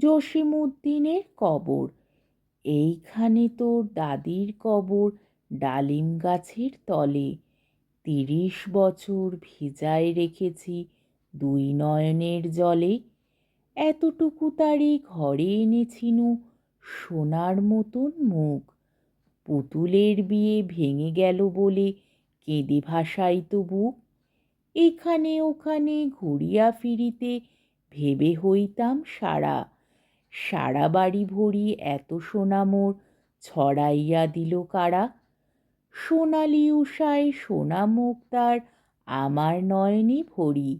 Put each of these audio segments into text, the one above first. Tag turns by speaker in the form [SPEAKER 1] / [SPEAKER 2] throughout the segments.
[SPEAKER 1] জসিমউদ্দিনের কবর। এইখানে তোর দাদির কবর ডালিম গাছের তলে। তিরিশ বছর ভিজায় রেখেছি দুই নয়নের জলে। এতটুকু তারে ঘরে এনেছিনু সোনার মতন মুখ। পুতুলের বিয়ে ভেঙে গেল বলে কেঁদে ভাসাইত বুক এখানে ওখানে ঘুরিয়া ফিরিতে ভেবে হইতাম সারা সারা বাড়ি ভরি এত সোনা মোর ছড়াইয়া দিল কারা? সোনালি উষায় সোনা মুখ তার আমার নয়নে ভরি।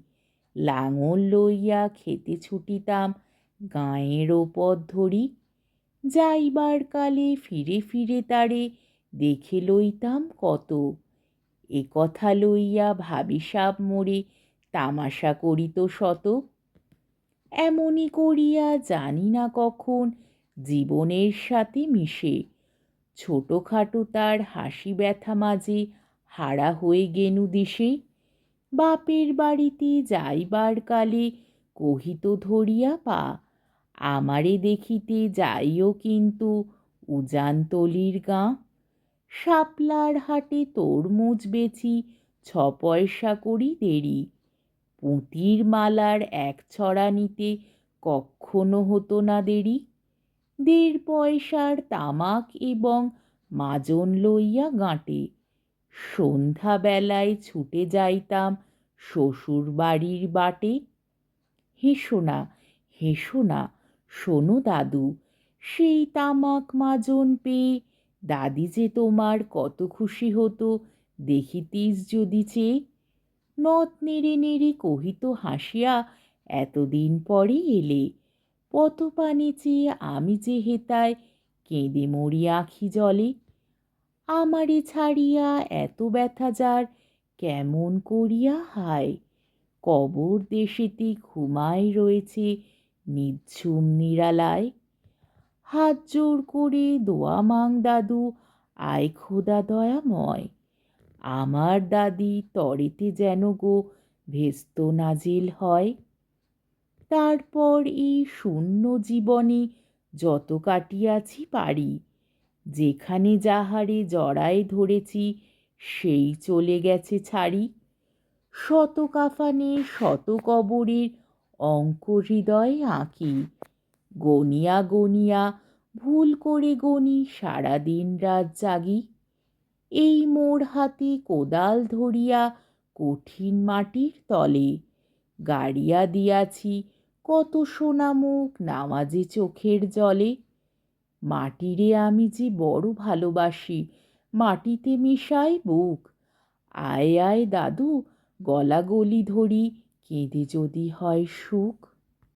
[SPEAKER 1] লাঙল লইয়া খেতে ছুটিতাম গাঁয়ের পথ ধরি। যাইবার কালে ফিরে ফিরে তারে দেখে লইতাম কত। এ কথা লইয়া ভাবিসাব মোরে তামাশা করিত শত। এমনি করিয়া জানি না কখন জীবনের সাথে মিশে। ছোটোখাটো তার হাসি ব্যথা মাঝে হারা হয়ে গেনু দিশে। বাপের বাড়িতে যাইবার কালে কহিত ধরিয়া পা, আমারে দেখিতে যাইও কিন্তু উজানতলির গাঁ। শাপলার হাটে তরমুজ বেচি, ছ পয়সা করি দেরি। পুঁতির মালার এক ছড়া নিতে কক্ষনো হতো না দেরি। দেড় পয়সার তামাক এবং মাজন লইয়া গাঁটে। সন্ধ্যাবেলায় ছুটে যাইতাম শ্বশুর বাড়ির বাটে। হেসো না হেসো না শোনো দাদু, সেই তামাক মাজন পেয়ে দাদি যে তোমার কত খুশি হতো, দেখিতিস যদি চেয়ে। নথ নেড়ে নেড়ে কহিত হাসিয়া, এতদিন পরে এলে পত পানে চেয়ে আমি যে হেতায় কেঁদে মরি আখি জলে। আমারে ছাড়িয়া এত ব্যথা যার, কেমন করিয়া হায়? কবর দেশেতে ঘুমায় রয়েছে নিঝুম নিরালায়। হাত জোর করে দোয়া মাং দাদু, আয় খোদা দয়াময়। আমার দাদি তরেতে যেন গো ভেস্ত নাজিল হয়। তারপর এই শূন্য জীবনে যত কাটিয়াছি পারি, যেখানে যাহারে জড়ায় ধরেছি, সেই চলে গেছে ছাড়ি। শত কাফানে, শত কবরের অঙ্ক হৃদয় আঁকি। গনিয়া গনিয়া ভুল করে গনি সারাদিন রাত জাগি। এই মোর হাতে কোদাল ধরিয়া কঠিন মাটির তলে। গাড়িয়া দিয়াছি, কত সোনামুখ নামাজে চোখের জলে। মাটিরে আমি যে বড় ভালোবাসি, মাটিতে মিশাই বুক। আয় আয়, দাদু গলা গলি ধরি, কেঁদে যদি হয় সুখ।